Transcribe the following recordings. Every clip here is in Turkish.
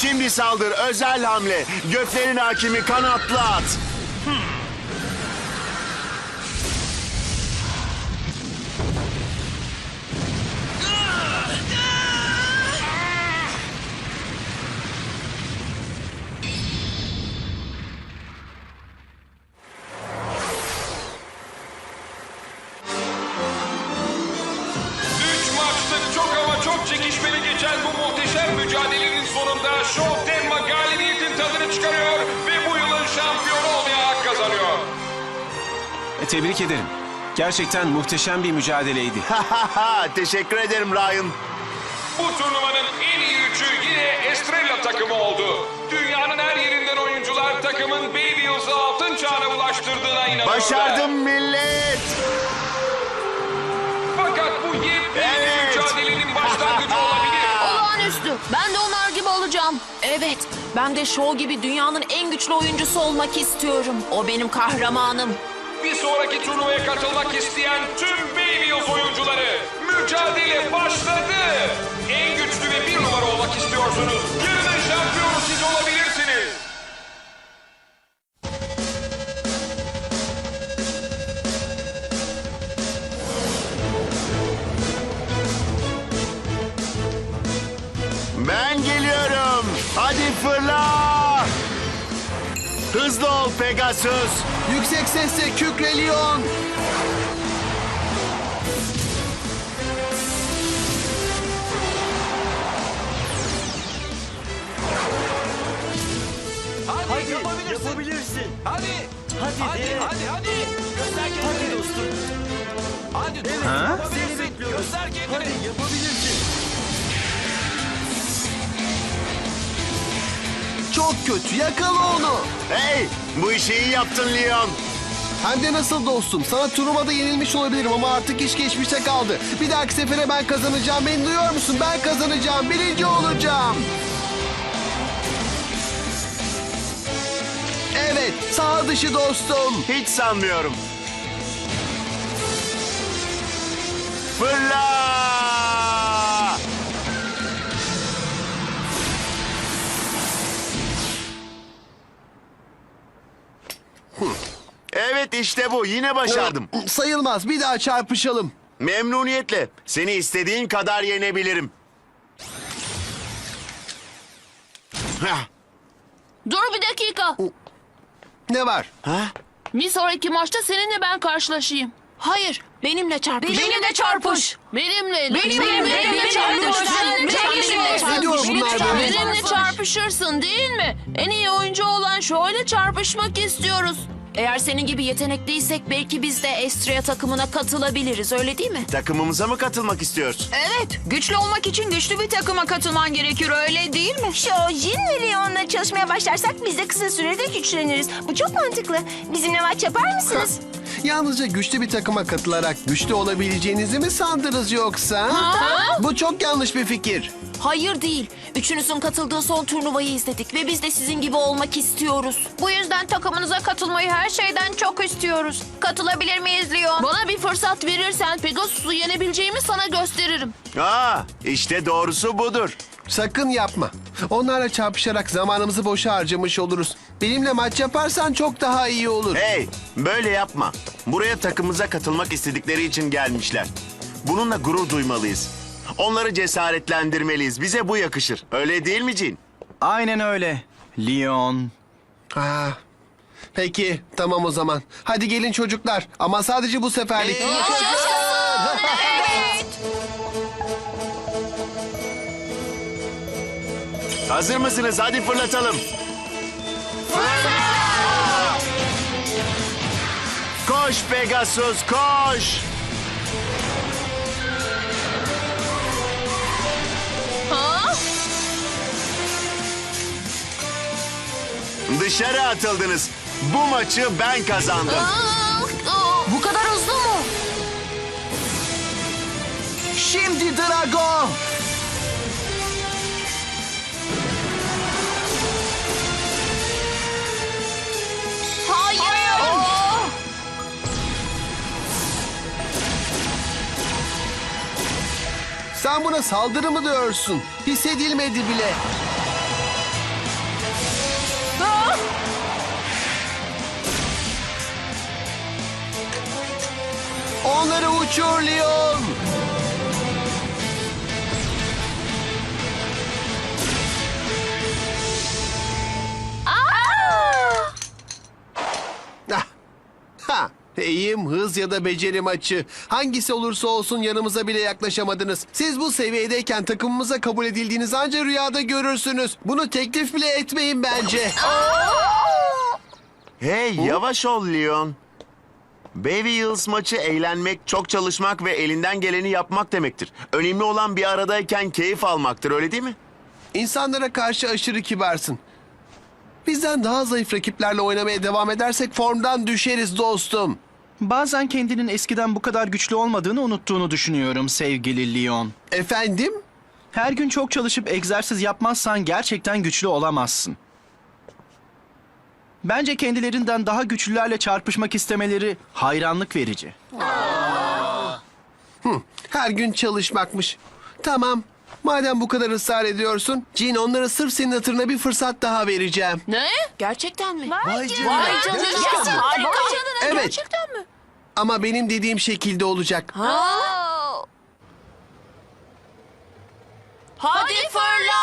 Şimdi saldır özel hamle. Göklerin hakimi kanatlı at. Sonunda Show Denma galibiyetin tadını çıkarıyor ve bu yılın şampiyonu olmaya hak kazanıyor. E, tebrik ederim. Gerçekten muhteşem bir mücadeleydi. Teşekkür ederim Ryan. Bu turnuvanın en iyi üçü yine Estrella takımı oldu. Dünyanın her yerinden oyuncular takımın Baby Wheels'ı altın çağına ulaştırdığına inanıyorlar. Başardım millet. Ben de Show gibi dünyanın en güçlü oyuncusu olmak istiyorum. O benim kahramanım. Bir sonraki turnuvaya katılmak isteyen tüm Baby Wheels oyuncuları mücadele başladı. En güçlü ve bir numara olmak istiyorsunuz. Yarının şampiyonu siz olabilirsiniz. Pegasus. Yüksek sesle kükre Leon. Hadi, yapabilirsin. Hadi. Hadi, hadi, hadi, hadi. Göster kendini. Hadi dostum. Hadi dostum. Ha? Seni bekliyoruz. Göster kendini. Hadi yapabilirsin. Çok kötü yakala onu. Hey bu işi iyi yaptın Leon. Hem de nasıl dostum? Sana turnuvada yenilmiş olabilirim ama artık iş geçmişte kaldı. Bir dahaki sefere ben kazanacağım. Beni duyuyor musun? Ben kazanacağım. Birinci olacağım. Evet, sağ dışı dostum. Hiç sanmıyorum. Fırla. Evet işte bu. Yine başardım. Sayılmaz. Bir daha çarpışalım. Memnuniyetle. Seni istediğin kadar yenebilirim. Hah, Dur bir dakika. Ne var? Ha? Bir sonraki maçta seninle ben karşılaşayım. Hayır. Benimle çarpış. Benimle çarpış. Benimle. Benimle. Benimle çarpış. Benimle çarpış. Ne diyor bunlar böyle? Benimle çarpışırsın değil mi? En iyi oyuncu olan şöyle çarpışmak istiyoruz. Eğer senin gibi yetenekliysek belki biz de Estria takımına katılabiliriz öyle değil mi? Takımımıza mı katılmak istiyorsun? Evet, güçlü olmak için güçlü bir takıma katılman gerekiyor öyle değil mi? Şojin ve Leon'la çalışmaya başlarsak biz de kısa sürede güçleniriz. Bu çok mantıklı. Bizimle maç yapar mısınız? Yalnızca güçlü bir takıma katılarak güçlü olabileceğinizi mi sandınız yoksa? Bu çok yanlış bir fikir. Hayır değil. Üçünüzün katıldığı son turnuvayı izledik ve biz de sizin gibi olmak istiyoruz. Bu yüzden takımınıza katılmayı her şeyden çok istiyoruz. Katılabilir miyiz Leon? Bana bir fırsat verirsen Pegasus'u yenebileceğimi sana gösteririm. Aa, işte doğrusu budur. Sakın yapma. Onlarla çarpışarak zamanımızı boşa harcamış oluruz. Benimle maç yaparsan çok daha iyi olur. Hey, böyle yapma. Buraya takımımıza katılmak istedikleri için gelmişler. Bununla gurur duymalıyız. Onları cesaretlendirmeliyiz. Bize bu yakışır. Öyle değil mi Cin? Aynen öyle. Leon. Ah. Peki, tamam o zaman. Hadi gelin çocuklar ama sadece bu seferlik. Ee, Hazır mısınız? Hadi fırlatalım. Koş Pegasus, koş! Ha? Dışarı atıldınız. Bu maçı ben kazandım. Aa, aa, Bu kadar hızlı mı? Şimdi Drago. Sen buna saldırı mı diyorsun? Hissedilmedi bile. Onları uçur Leon. Eğim, hız ya da beceri maçı. Hangisi olursa olsun yanımıza bile yaklaşamadınız. Siz bu seviyedeyken takımımıza kabul edildiğinizi ancak rüyada görürsünüz. Bunu teklif bile etmeyin bence. Hey, yavaş ol Leon. Baby Hills maçı eğlenmek, çok çalışmak ve elinden geleni yapmak demektir. Önemli olan bir aradayken keyif almaktır, öyle değil mi? İnsanlara karşı aşırı kibarsın. Bizden daha zayıf rakiplerle oynamaya devam edersek formdan düşeriz dostum. Bazen kendinin eskiden bu kadar güçlü olmadığını unuttuğunu düşünüyorum sevgili Leon. Efendim? Her gün çok çalışıp egzersiz yapmazsan gerçekten güçlü olamazsın. Bence kendilerinden daha güçlülerle çarpışmak istemeleri hayranlık verici. Her gün çalışmakmış. Tamam. Madem bu kadar ısrar ediyorsun, Jean onlara sırf senin hatırına bir fırsat daha vereceğim. Ne? Gerçekten mi? Vay canına. Vay canına. Gerçekten mi? Harika. Vay canına. Evet. Gerçekten mi? Ama benim dediğim şekilde olacak. Ha? Hadi fırla!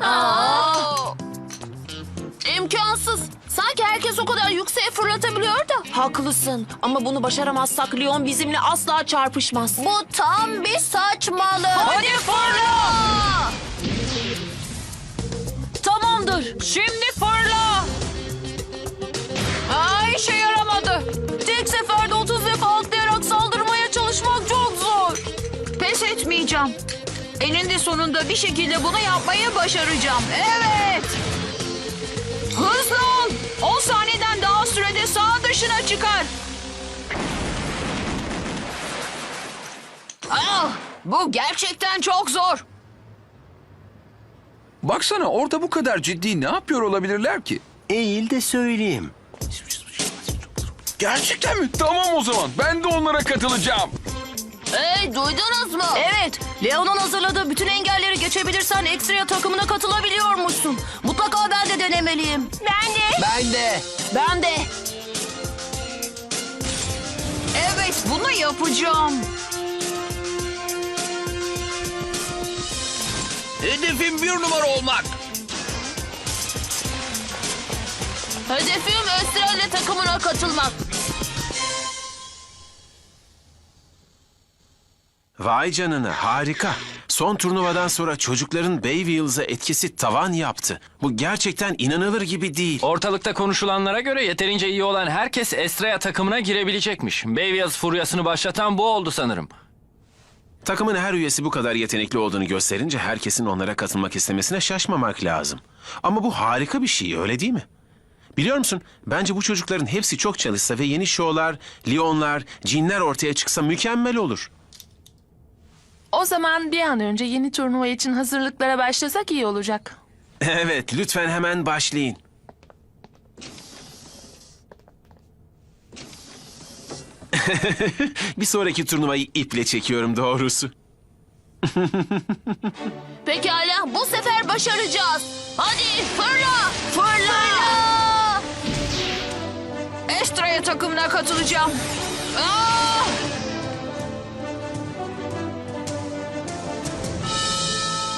Aa! O kadar yükseğe fırlatabiliyor da. Haklısın ama bunu başaramazsak Leon bizimle asla çarpışmaz. Bu tam bir saçmalık. Hadi fırla! Tamamdır. Şimdi fırla. Aa, işe yaramadı. Tek seferde 30 defa atlayarak saldırmaya çalışmak çok zor. Pes etmeyeceğim. Eninde sonunda bir şekilde bunu yapmayı başaracağım. Evet. Dışına çıkar. Ah, bu gerçekten çok zor. Baksana orada bu kadar ciddi ne yapıyor olabilirler ki? Eğil de söyleyeyim. Gerçekten mi? Tamam o zaman. Ben de onlara katılacağım. Hey duydunuz mu? Evet, Leon'un hazırladığı bütün engelleri geçebilirsen Extra takımına katılabiliyormuşsun. Mutlaka ben de denemeliyim. Ben de. Ben de. Ben de. Bunu yapacağım. Hedefim bir numara olmak. Hedefim Östralya takımına katılmak. Vay canına harika. Son turnuvadan sonra çocukların Bay Wheels'a etkisi tavan yaptı. Bu gerçekten inanılır gibi değil. Ortalıkta konuşulanlara göre yeterince iyi olan herkes Estrella takımına girebilecekmiş. Bayvils furyasını başlatan bu oldu sanırım. Takımın her üyesi bu kadar yetenekli olduğunu gösterince herkesin onlara katılmak istemesine şaşmamak lazım. Ama bu harika bir şey öyle değil mi? Biliyor musun? Bence bu çocukların hepsi çok çalışsa ve yeni şovlar, Leonlar, Cinler ortaya çıksa mükemmel olur. O zaman bir an önce yeni turnuva için hazırlıklara başlasak iyi olacak. Evet, lütfen hemen başlayın. bir sonraki turnuvayı iple çekiyorum doğrusu. Pekala bu sefer başaracağız. Hadi fırla. Fırla. Estrella takımına katılacağım. Ah!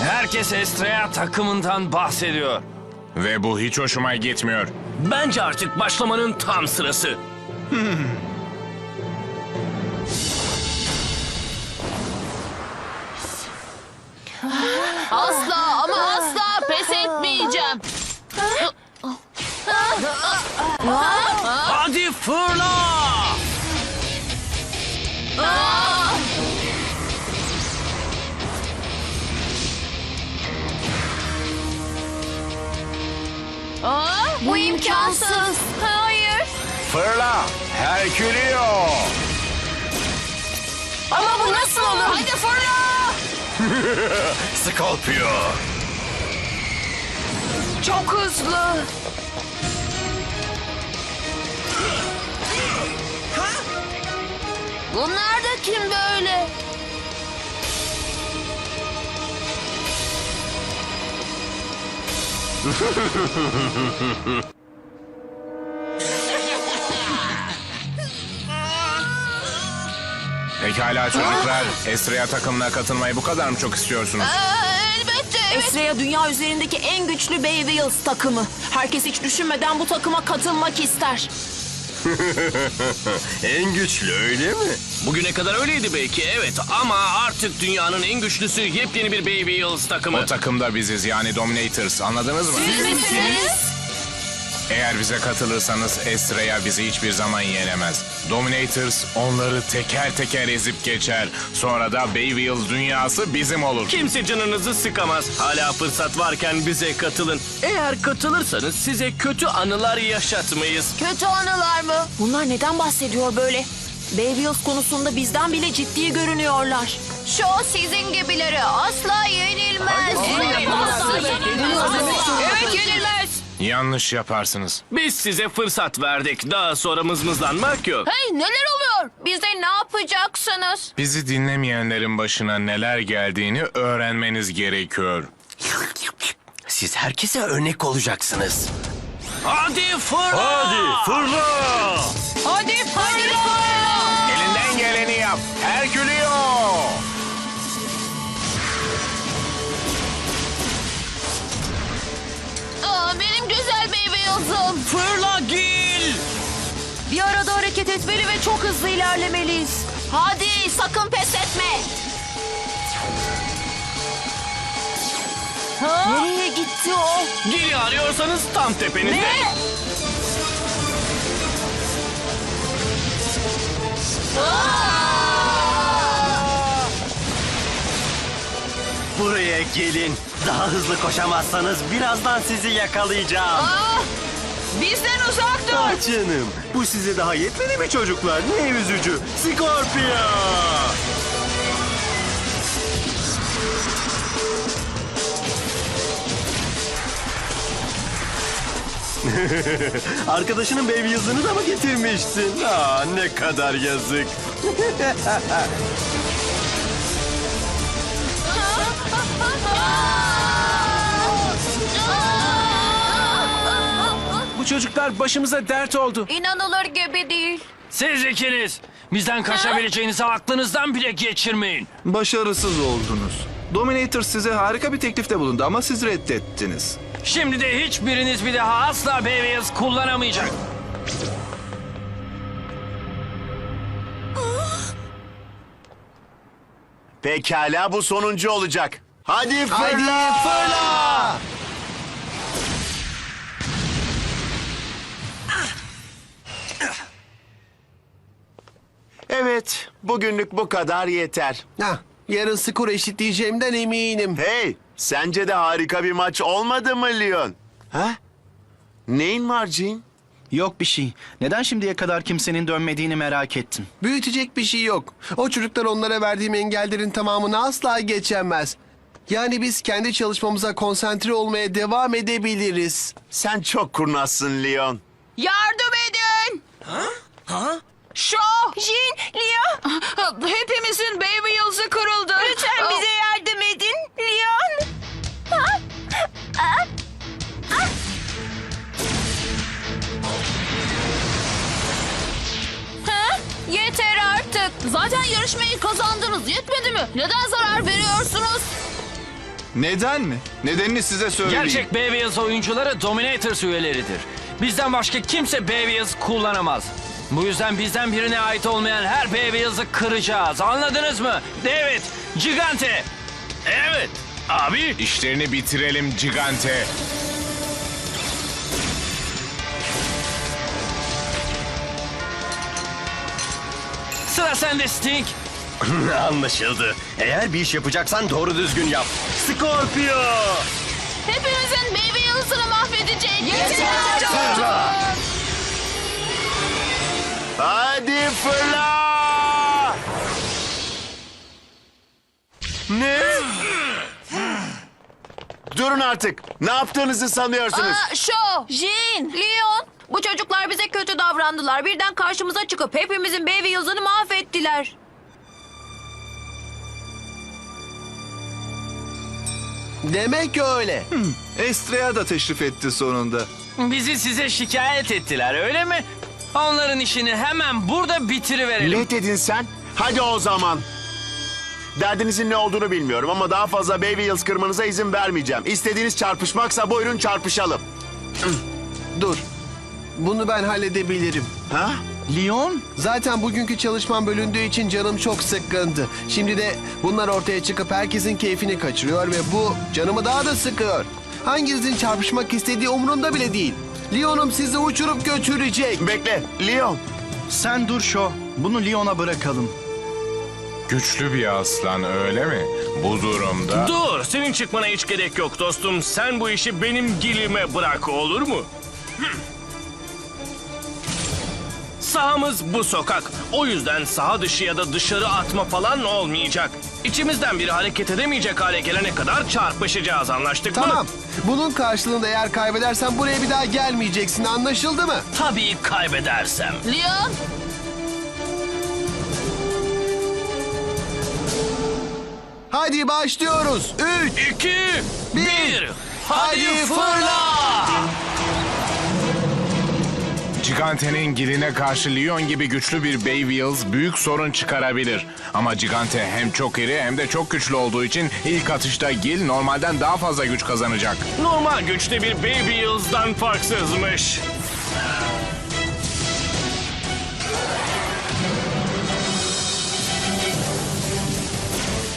Herkes Estrella takımından bahsediyor. Ve bu hiç hoşuma gitmiyor. Bence artık başlamanın tam sırası. Asla ama asla pes etmeyeceğim. Hadi fırla! Aa! İmkansız. Hayır. Fırla! Herkülio! Ama bu nasıl olur? Hadi fırla. Scorpio! Çok hızlı. Bunlar da kim böyle? Pekala çocuklar. Estrella takımına katılmayı bu kadar mı çok istiyorsunuz? elbette. Esra'ya dünya üzerindeki en güçlü Bay Wheels takımı. Herkes hiç düşünmeden bu takıma katılmak ister. En güçlü öyle mi? Bugüne kadar öyleydi belki evet ama artık dünyanın en güçlüsü yepyeni bir Baby Wheels takımı. O takımda biziz yani Dominators anladınız mı? Eğer bize katılırsanız Estrella bizi hiçbir zaman yenemez. Dominators onları teker teker ezip geçer. Sonra da Bayville dünyası bizim olur. Kimse canınızı sıkamaz. Hala fırsat varken bize katılın. Eğer katılırsanız size kötü anılar yaşatmayız. Kötü anılar mı? Bunlar neden bahsediyor böyle? Bay Wheels konusunda bizden bile ciddi görünüyorlar. Şu sizin gibileri asla yenilmez. Evet, yenilmez. Yanlış yaparsınız. Biz size fırsat verdik. Daha sonra mızmızlanmak yok. Hey neler oluyor? Bize ne yapacaksınız? Bizi dinlemeyenlerin başına neler geldiğini öğrenmeniz gerekiyor. Siz herkese örnek olacaksınız. Hadi fırla! Hadi fırla! Hadi fırla. Elinden geleni yap. Herkülio! Wheels'ım. Fırla Gil! Bir arada hareket etmeli ve çok hızlı ilerlemeliyiz. Hadi sakın pes etme. Nereye gitti o? Gil'i arıyorsanız tam tepenizde. Ne? Buraya gelin. Daha hızlı koşamazsanız birazdan sizi yakalayacağım. Aa, bizden uzak dur. Ah canım. Bu size daha yetmedi mi çocuklar? Ne üzücü. Scorpio! Arkadaşının baby yıldızını da mı getirmiştin? Aa, ne kadar yazık. Bu çocuklar başımıza dert oldu. İnanılır gibi değil. Siz ikiniz. Bizden kaçabileceğinizi aklınızdan bile geçirmeyin. Başarısız oldunuz. Dominator size harika bir teklifte bulundu ama siz reddettiniz. Şimdi de hiçbiriniz bir daha asla Wheels kullanamayacak. Pekala bu sonuncu olacak. Hadi fırla! Hadi fırla! Evet, bugünlük bu kadar yeter. Hah, yarın skor eşitleyeceğimden eminim. Hey, sence de harika bir maç olmadı mı Leon? Ha? Neyin var Jean? Yok bir şey. Neden şimdiye kadar kimsenin dönmediğini merak ettim. Büyütecek bir şey yok. O çocuklar onlara verdiğim engellerin tamamını asla geçemez. Yani biz kendi çalışmamıza konsantre olmaya devam edebiliriz. Sen çok kurnazsın Leon. Yardım edin. Ha? Ha? Şo. Jin, Leon. Hepimizin baby yıldızı kırıldı. Lütfen bize yardım edin, Leon. Yeter artık. Zaten yarışmayı kazandınız. Yetmedi mi? Neden zarar veriyorsunuz? Neden mi? Nedenini size söyleyeyim. Gerçek Baby Wheels oyuncuları Dominators üyeleridir. Bizden başka kimse Baby Wheels kullanamaz. Bu yüzden bizden birine ait olmayan her Beyblade'ı kıracağız. Anladınız mı? David, Gigante. Evet, abi. İşlerini bitirelim Gigante. Sıra sende Sting. Anlaşıldı. Eğer bir iş yapacaksan doğru düzgün yap. Scorpio! Hepimizin Baby Yıldız'ını mahvedecek. Yeter! Yeter! Hadi fırla! Ne? Durun artık. Ne yaptığınızı sanıyorsunuz? Aa, Şo, Jin, Leon. Bu çocuklar bize kötü davrandılar. Birden karşımıza çıkıp hepimizin Baby Yıldız'ını mahvettiler. Demek öyle. Estrella da teşrif etti sonunda. Bizi size şikayet ettiler öyle mi? Onların işini hemen burada bitiriverelim. Ne dedin sen? Hadi o zaman. Derdinizin ne olduğunu bilmiyorum ama daha fazla Baby Yıldız kırmanıza izin vermeyeceğim. İstediğiniz çarpışmaksa buyurun çarpışalım. Dur. Bunu ben halledebilirim. Ha? Leon? Zaten bugünkü çalışmam bölündüğü için canım çok sıkkındı. Şimdi de bunlar ortaya çıkıp herkesin keyfini kaçırıyor ve bu canımı daha da sıkıyor. Hanginizin çarpışmak istediği umurumda bile değil. Leon'um sizi uçurup götürecek. Bekle, Leon. Sen dur Şo. Bunu Leon'a bırakalım. Güçlü bir aslan öyle mi? Bu durumda... Dur, senin çıkmana hiç gerek yok dostum. Sen bu işi benim gilime bırak olur mu? Sahamız bu sokak. O yüzden saha dışı ya da dışarı atma falan olmayacak. İçimizden biri hareket edemeyecek hale gelene kadar çarpışacağız anlaştık mı? Tamam. Bunun karşılığında eğer kaybedersen buraya bir daha gelmeyeceksin anlaşıldı mı? Tabii kaybedersem. Leon, Hadi başlıyoruz. Üç. İki, Bir. bir. Hadi fırla. Gigante'nin giline karşı Leon gibi güçlü bir Bay Wheels büyük sorun çıkarabilir. Ama Gigante hem çok iri hem de çok güçlü olduğu için ilk atışta Gil normalden daha fazla güç kazanacak. Normal güçte bir Baby Yıldız'dan farksızmış.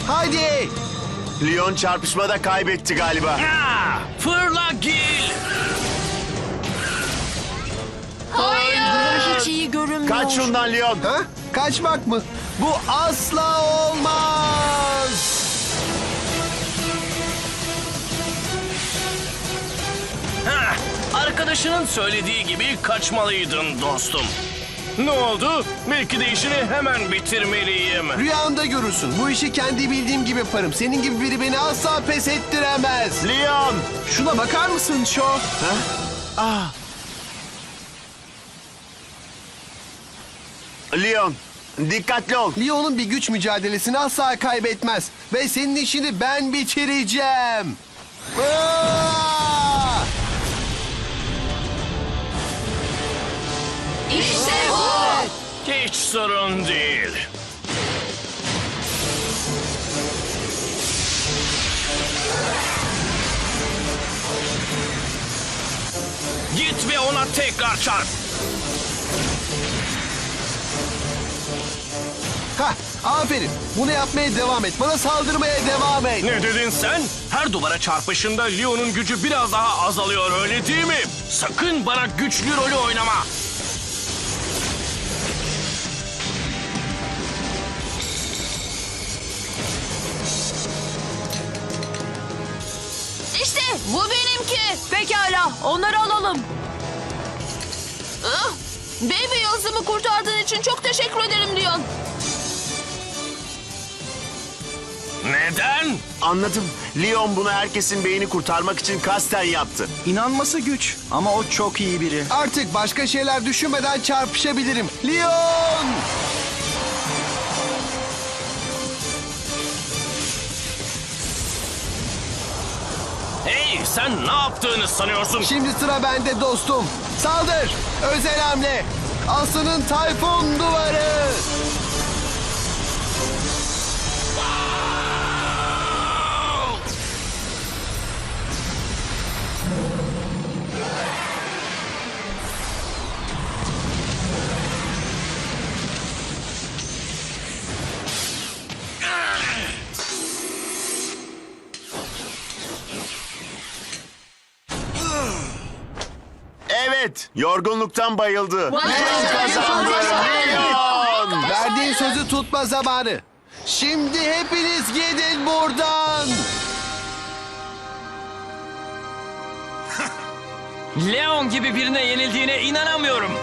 Hadi. Leon çarpışmada kaybetti galiba. Ha, fırla Gil. Hayır. Hiç iyi görünmüyor. Kaç şundan Leon. Ha? Kaçmak mı? Bu asla olmaz. Ha, arkadaşının söylediği gibi kaçmalıydın dostum. Ne oldu? Belki de işini hemen bitirmeliyim. Rüyanda görürsün. Bu işi kendi bildiğim gibi yaparım. Senin gibi biri beni asla pes ettiremez. Leon. Şuna bakar mısın Şo? Leon. Dikkatli ol. Leon'un bir güç mücadelesini asla kaybetmez. Ve senin işini ben bitireceğim. Aa! İşte bu. Hiç sorun değil. Git ve ona tekrar çarp. Hah, aferin. Bunu yapmaya devam et. Bana saldırmaya devam et. Ne dedin sen? Her duvara çarpışında Leon'un gücü biraz daha azalıyor öyle değil mi? Sakın bana güçlü rolü oynama. İşte bu benimki. Pekala onları alalım. Ah, Baby Yıldız'ımı kurtardığın için çok teşekkür ederim Leon. Neden? Anladım. Leon bunu herkesin beyni kurtarmak için kasten yaptı. İnanması güç ama o çok iyi biri. Artık başka şeyler düşünmeden çarpışabilirim. Leon! Hey sen ne yaptığını sanıyorsun? Şimdi sıra bende dostum. Saldır! Özel hamle! Aslı'nın tayfun duvarı! Yorgunluktan bayıldı. Leon. Verdiğin sözü tutma zamanı. Şimdi hepiniz gidin buradan. Leon gibi birine yenildiğine inanamıyorum.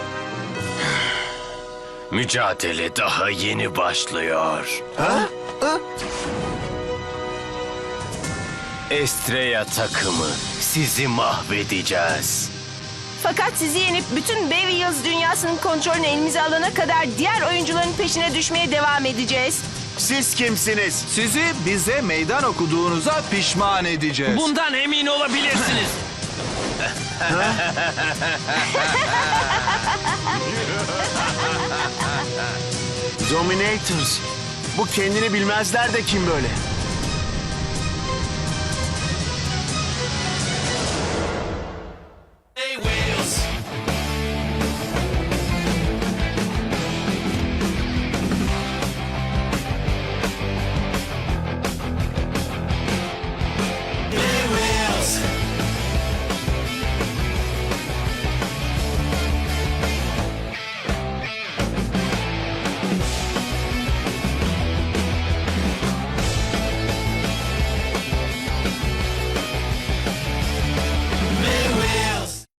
Mücadele daha yeni başlıyor. Estrella takımı sizi mahvedeceğiz. Fakat sizi yenip bütün Baby Yıldız dünyasının kontrolünü elimize alana kadar diğer oyuncuların peşine düşmeye devam edeceğiz. Siz kimsiniz? Sizi bize meydan okuduğunuza pişman edeceğiz. Bundan emin olabilirsiniz. Dominators. Bu kendini bilmezler de kim böyle?